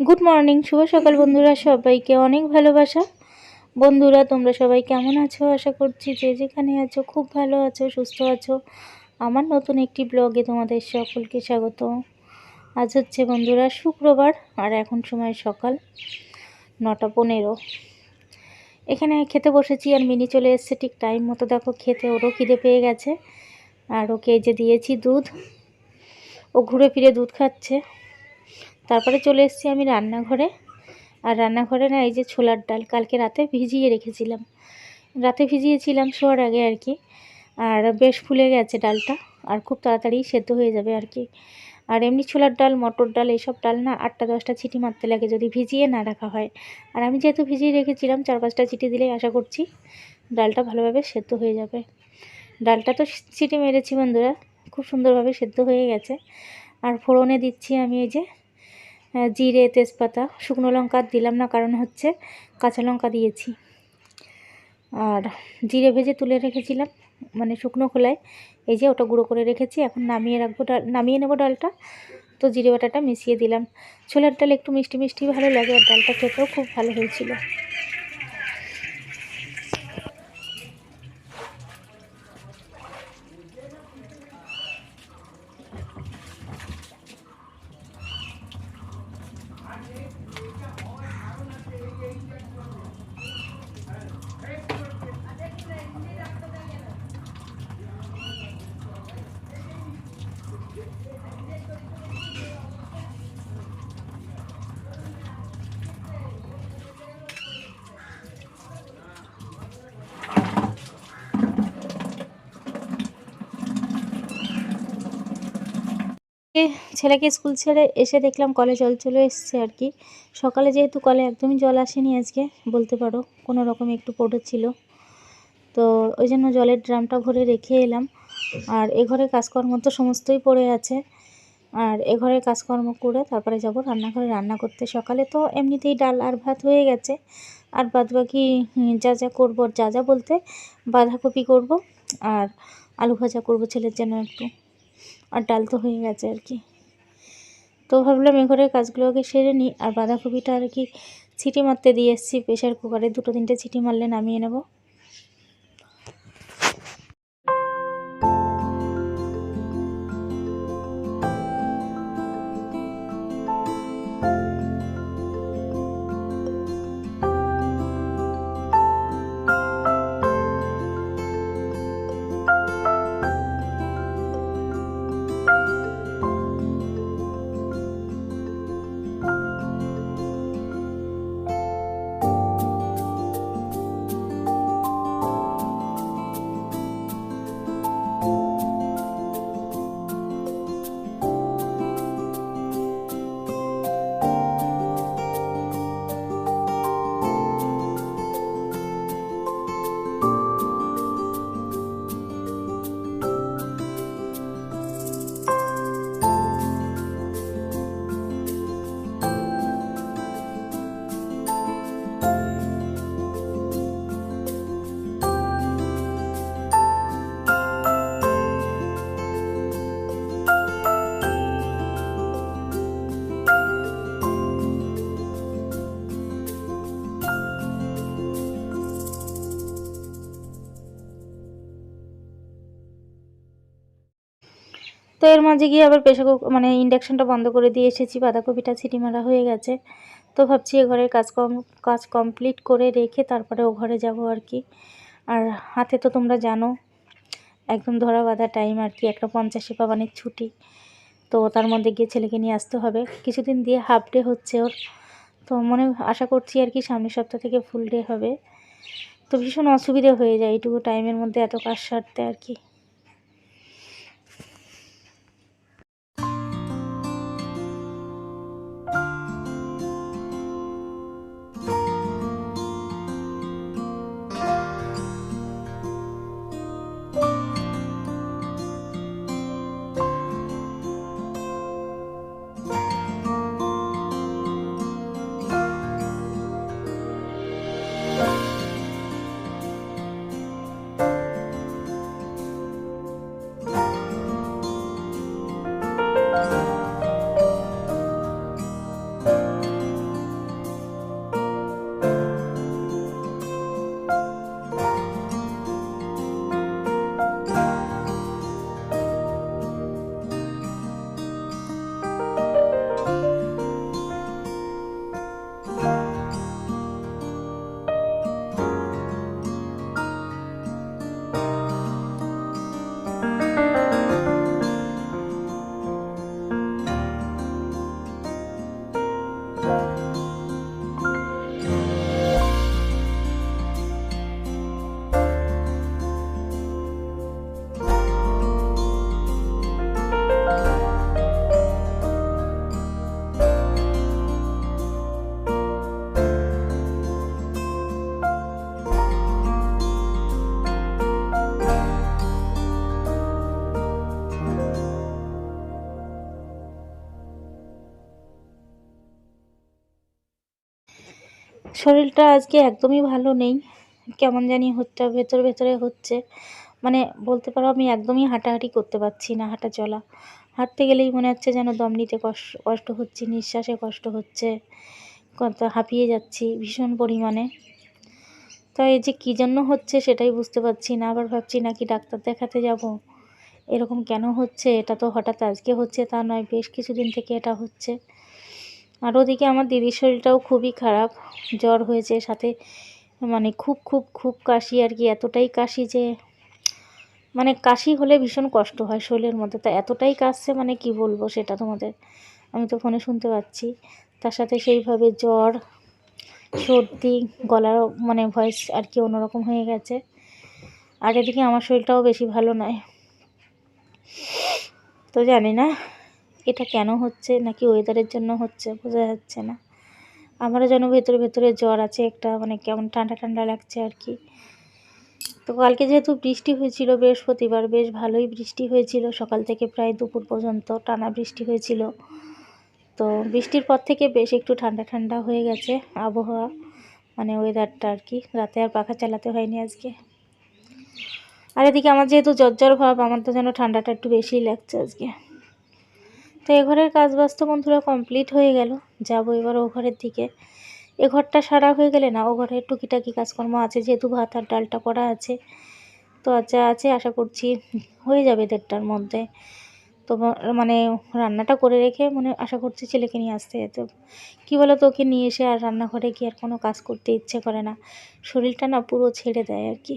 Good morning শুভ সকাল বন্ধুরা, সবাইকে অনেক ভালোবাসা। বন্ধুরা, তোমরা সবাই কেমন আছো? আশা করছি যে যেখানে আছো, খুব ভালো আছো, সুস্থ আছো। আমার নতুন একটি ব্লগে তোমাদের সকলকে স্বাগত। আজ হচ্ছে বন্ধুরা শুক্রবার, আর এখন সময় সকাল নটা পনেরো। এখানে খেতে বসেছি আর মিনি চলে এসছে, ঠিক টাইম মতো দেখো খেতে, ওরও খিদে পেয়ে গেছে। আর ওকে যে দিয়েছি দুধ। ও ঘুরে ফিরে দুধ খাচ্ছে। তারপরে চলে এসেছি আমি রান্নাঘরে। আর রান্নাঘরে না এই যে ছোলার ডাল কালকে রাতে ভিজিয়ে রেখেছিলাম। রাতে ভিজিয়েছিলাম শোয়ার আগে আর কি। আর বেশ ফুলে গেছে ডালটা। আর খুব তাড়াতাড়ি সেদ্ধ হয়ে যাবে আর কি। আর এমনি ছোলার ডাল, মটর ডাল এইসব ডাল না আটটা দশটা চিটি মারতে লাগে যদি ভিজিয়ে না রাখা হয়। আর আমি যেহেতু ভিজিয়ে রেখেছিলাম চার পাঁচটা চিটি দিলেই আশা করছি ডালটা ভালোভাবে সেদ্ধ হয়ে যাবে। ডালটা তো চিটি মেরেছি বন্ধুরা, খুব সুন্দরভাবে সেদ্ধ হয়ে গেছে। আর ফোড়নে দিচ্ছি আমি এই যে জিরে, তেজপাতা, শুকনো লঙ্কা দিলাম না, কারণ হচ্ছে কাঁচা লঙ্কা দিয়েছি। আর জিরে ভেজে তুলে রেখেছিলাম মানে শুকনো খোলায়। এই যে ওটা গুঁড়ো করে রেখেছি, এখন নামিয়ে রাখব ডাল, নামিয়ে নেব ডালটা। তো জিরে বাটাটা মিশিয়ে দিলাম। ছোলার ডাল একটু মিষ্টি মিষ্টি ভালো লাগে, আর ডালটা খেতেও খুব ভালো হয়েছিল। ছেলেকে স্কুল ছেড়ে এসে দেখলাম কলে জল চলে এসছে আর কি। সকালে যেহেতু কলে একদমই জল আসেনি আজকে, বলতে পারো, কোনো রকম একটু পড়েছিল তো ওই জন্য জলের ড্রামটা ভরে রেখে এলাম। আর এ ঘরে কাজকর্ম তো সমস্তই পড়ে আছে। আর এ কাজকর্ম করে তারপরে যাব রান্নাঘরে রান্না করতে। সকালে তো এমনিতেই ডাল আর ভাত হয়ে গেছে। আর বাদ বাকি যা যা করব যা যা বলতে বাঁধাকপি করব, আর আলু ভাজা করব ছেলের জন্য একটু। আর ডাল তো হয়ে গেছে আর কি। তো ভাবলাম এ ঘরের কাজগুলোকে সেরে নিই। আর বাঁধাকপিটা আর কি ছিটি মারতে দিয়ে এসেছি। প্রেশার কুকারে দুটো তিনটে ছিটি মারলে নামিয়ে নেব। তো এর মাঝে গিয়ে আবার প্রেশার কুকার মানে ইন্ডাকশানটা বন্ধ করে দিয়ে এসেছি, বাঁধাকপিটা ছিটি মারা হয়ে গেছে। তো ভাবছি এ ঘরের কাজ কম কাজ কমপ্লিট করে রেখে তারপরে ও ঘরে যাব আর কি। আর হাতে তো তোমরা জানো, একদম ধরা বাঁধা টাইম আর কি, একটা পঞ্চাশে পাবানের ছুটি। তো তার মধ্যে গিয়ে ছেলেকে নিয়ে আসতে হবে। কিছুদিন দিয়ে হাফ ডে হচ্ছে ওর। তো মনে আশা করছি আর কি সামনের সপ্তাহ থেকে ফুল ডে হবে। তো ভীষণ অসুবিধে হয়ে যায়, এইটুকু টাইমের মধ্যে এত কাজ সারতে আর কি। শরীরটা আজকে একদমই ভালো নেই। কেমন জানি হচ্ছে, ভেতর ভেতরে হচ্ছে। মানে বলতে পারো আমি একদমই হাঁটাহাঁটি করতে পারছি না, হাঁটা চলা। হাঁটতে গেলেই মনে হচ্ছে যেন দম নিতে কষ্ট কষ্ট হচ্ছে, নিঃশ্বাসে কষ্ট হচ্ছে। কত হাঁপিয়ে যাচ্ছি ভীষণ পরিমাণে। তো এই যে কী জন্য হচ্ছে সেটাই বুঝতে পারছি না, আবার ভাবছি নাকি ডাক্তার দেখাতে যাব। এরকম কেন হচ্ছে? এটা তো হঠাৎ আজকে হচ্ছে তা নয়, বেশ কিছুদিন থেকে এটা হচ্ছে। আর ওদিকে আমার দিদির শরীরটাও খুবই খারাপ। জ্বর হয়েছে, সাথে মানে খুব খুব খুব কাশি আর কি, এতটাই কাশি যে মানে কাশি হলে ভীষণ কষ্ট হয় শরীরের মধ্যে। তা এতটাই কাশছে মানে কি বলব সেটা তোমাদের? আমি তো ফোনে শুনতে পাচ্ছি। তার সাথে সেইভাবে জ্বর, সর্দি গলারও মানে ভয়েস আর কি অন্যরকম হয়ে গেছে। আর এদিকে আমার শরীরটাও বেশি ভালো নয়। তো জানি না এটা কেন হচ্ছে? নাকি ওয়েদারের জন্য হচ্ছে? বোঝা যাচ্ছে না। আমারও যেন ভেতরে ভেতরে জ্বর আছে, একটা মানে কেমন ঠান্ডা ঠান্ডা লাগছে আর কি। তো কালকে যেহেতু বৃষ্টি হয়েছিল বৃহস্পতিবার, বেশ ভালোই বৃষ্টি হয়েছিল। সকাল থেকে প্রায় দুপুর পর্যন্ত টানা বৃষ্টি হয়েছিল। তো বৃষ্টির পর থেকে বেশ একটু ঠান্ডা ঠান্ডা হয়ে গেছে আবহাওয়া মানে ওয়েদারটা আর কি। রাতে আর পাখা চালাতে হয়নি আজকে। আর এদিকে আমার যেহেতু জ্বর জ্বর ভাব, আমার তো যেন ঠান্ডাটা একটু বেশিই লাগছে আজকে। তো এ ঘরের কাজ বাস্তব বন্ধুরা কমপ্লিট হয়ে গেল। যাব এবার ও ঘরের দিকে। এ ঘরটা সারা হয়ে গেলে না, ও ঘরে টুকিটাকি কাজকর্ম আছে, যেহেতু ভাত আর ডালটা করা আছে। তো আচ্ছা আছে, আশা করছি হয়ে যাবে দেড়টার মধ্যে। তো মানে রান্নাটা করে রেখে মানে আশা করছি ছেলেকে নিয়ে আসতে যেতে। কী বলো তো ওকে নিয়ে এসে আর রান্নাঘরে গিয়ে আর কোনো কাজ করতে ইচ্ছে করে না। শরীরটা না পুরো ছেড়ে দেয় আর কি।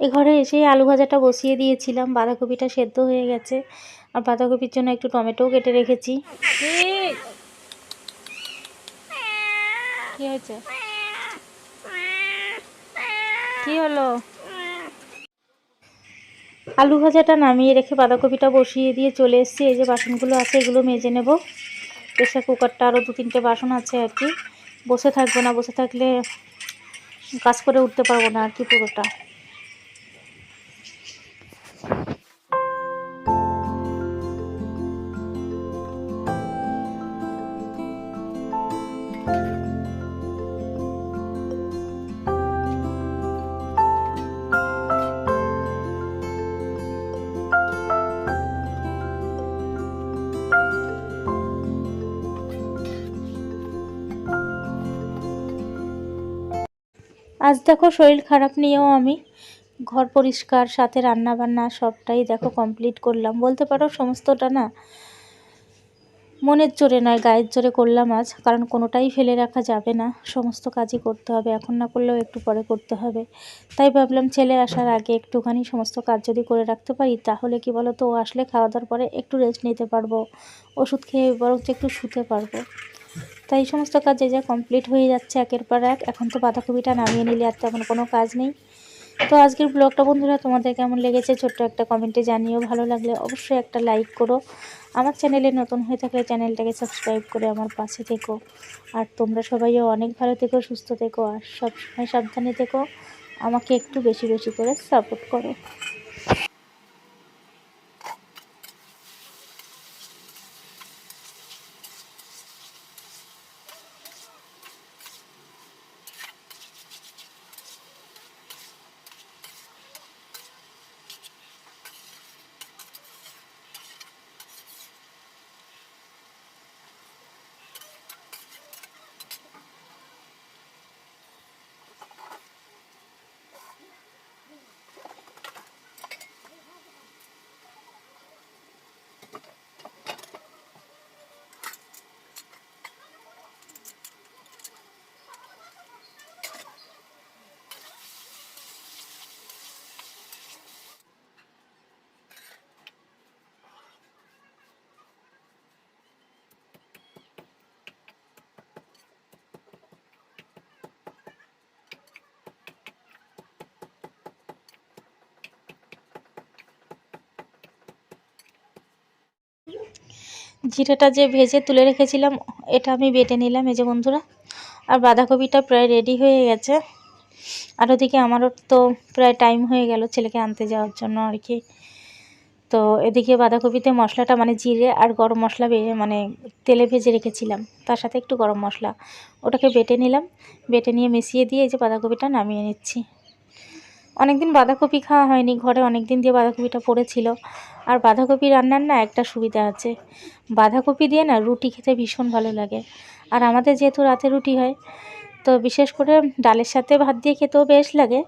এ ঘরে এসেই আলু ভাজাটা বসিয়ে দিয়েছিলাম বাঁধাকপিটা সেদ্ধ হয়ে গেছে। আর বাঁধাকপির জন্য একটু টমেটোও কেটে রেখেছি। কি হয়েছে? কি হলো? আলু ভাজাটা নামিয়ে রেখে বাঁধাকপিটা বসিয়ে দিয়ে চলে এসেছি। এই যে বাসনগুলো আছে এগুলো মেজে নেব। প্রেশার কুকারটা আরও দু তিনটে বাসন আছে আর কি। বসে থাকব না বসে থাকলে কাজ করে উঠতে পারব না আর কি পুরোটা। আজ দেখো শরীর খারাপ নিয়েও আমি ঘর পরিষ্কার, সাথে রান্না বান্না সবটাই দেখো কমপ্লিট করলাম। বলতে পারো সমস্তটা না মনের জোরে নয়, গায়ের জোরে করলাম আজ, কারণ কোনোটাই ফেলে রাখা যাবে না। সমস্ত কাজই করতে হবে, এখন না করলেও একটু পরে করতে হবে। তাই ভাবলাম ছেলে আসার আগে একটুখানি সমস্ত কাজ যদি করে রাখতে পারি, তাহলে কি বলো তো ও আসলে খাওয়া দাওয়ার পরে একটু রেস্ট নিতে পারব, ওষুধ খেয়ে বরঞ্চ একটু শুতে পারব। তাই সমস্ত কাজ যে যা কমপ্লিট হয়ে যাচ্ছে একের পর এক, এখন তো বাঁধাকপিটা নামিয়ে নিলে আর তেমন কোনো কাজ নেই। তো আজকের ব্লগটা বন্ধুরা, তোমাদের কেমন লেগেছে ছোট্ট একটা কমেন্টে জানিও। ভালো লাগলে অবশ্যই একটা লাইক করো। আমার চ্যানেলে নতুন হয়ে থাকলে চ্যানেলটাকে সাবস্ক্রাইব করে আমার পাশে থেকো। আর তোমরা সবাইও অনেক ভালো থেকো, সুস্থ থেকো, আর সবসময় সাবধানে থেকো। আমাকে একটু বেশি বেশি করে সাপোর্ট করো। জিরেটা যে ভেজে তুলে রেখেছিলাম, এটা আমি বেটে নিলাম, এই যে বন্ধুরা। আর বাঁধাকপিটা প্রায় রেডি হয়ে গেছে। আর ওদিকে আমারও তো প্রায় টাইম হয়ে গেল ছেলেকে আনতে যাওয়ার জন্য আর কি। তো এদিকে বাঁধাকপিতে মশলাটা মানে জিরে আর গরম মশলা মানে তেলে ভেজে রেখেছিলাম। তার সাথে একটু গরম মশলা, ওটাকে বেটে নিলাম। বেটে নিয়ে মিশিয়ে দিয়ে এই যে বাঁধাকপিটা নামিয়ে নিচ্ছি। অনেকদিন বাঁধাকপি খাওয়া হয়নি, ঘরে অনেক দিন দিয়ে বাঁধাকপিটা পড়েছিল। আর বাঁধাকপি রান্নার না একটা সুবিধা আছে। বাঁধাকপি দিয়ে না রুটি খেতে ভীষণ ভালো লাগে। আর আমাদের যেহেতু রাতে রুটি হয়, তো বিশেষ করে ডালের সাথে ভাত দিয়ে খেতেও বেশ লাগে,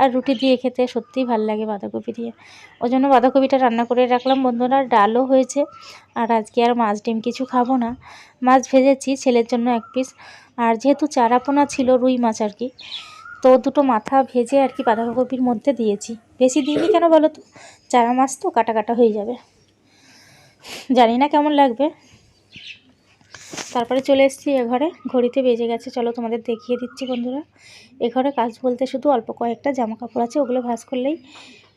আর রুটি দিয়ে খেতে সত্যিই ভালো লাগে বাঁধাকপি দিয়ে। ওই জন্য বাঁধাকপিটা রান্না করে রাখলাম বন্ধুরা, ডালও হয়েছে। আর আজকে আর মাছ ডিম কিছু খাব না। মাছ ভেজেছি ছেলের জন্য এক পিস আর যেহেতু চারাপোনা ছিল, রুই মাছ আর কি। তো দুটো মাথা ভেজে আর কি বাঁধাকপির মধ্যে দিয়েছি। বেশি দিইনি কেন বলো তো? চারা মাছ তো কাটা কাটা হয়ে যাবে। জানি না কেমন লাগবে। তারপরে চলে এসেছি এ ঘরে। ঘড়িতে বেজে গেছে। চলো তোমাদের দেখিয়ে দিচ্ছি বন্ধুরা। এ ঘরে কাজ বলতে শুধু অল্প কয়েকটা জামা কাপড় আছে। ওগুলো ভাঁজ করলেই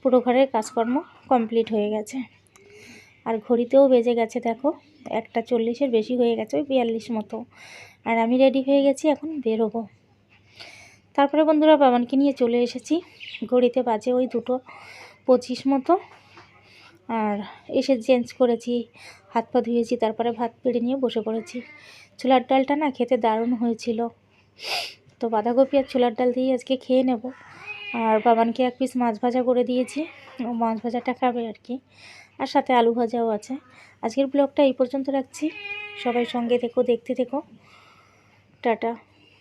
পুরো ঘরের কাজকর্ম কমপ্লিট হয়ে গেছে। আর ঘড়িতেও বেজে গেছে দেখো। একটা চল্লিশের বেশি হয়ে গেছে, ওই বিয়াল্লিশ মতো। আর আমি রেডি হয়ে গেছি, এখন বেরোবো। তারপরে বন্ধুরা বাবানকে নিয়ে চলে এসেছি। ঘড়িতে বাজে ওই দুটো পঁচিশ মতো। আর এসে চেঞ্জ করেছি, হাত পা ধুয়েছি, তারপরে ভাত পেড়ে নিয়ে বসে পড়েছি। ছোলার ডালটা না খেতে দারুণ হয়েছিল। তো বাঁধাকপি আর ছোলার ডাল দিয়ে আজকে খেয়ে নেব। আর বাবানকে এক পিস মাছ ভাজা করে দিয়েছি। ও মাছ ভাজাটা খাবে আর কি। আর সাথে আলু ভাজাও আছে। আজকের ব্লগটা এই পর্যন্ত রাখছি। সবাই সঙ্গে থেকো, দেখতে থেকো। টাটা।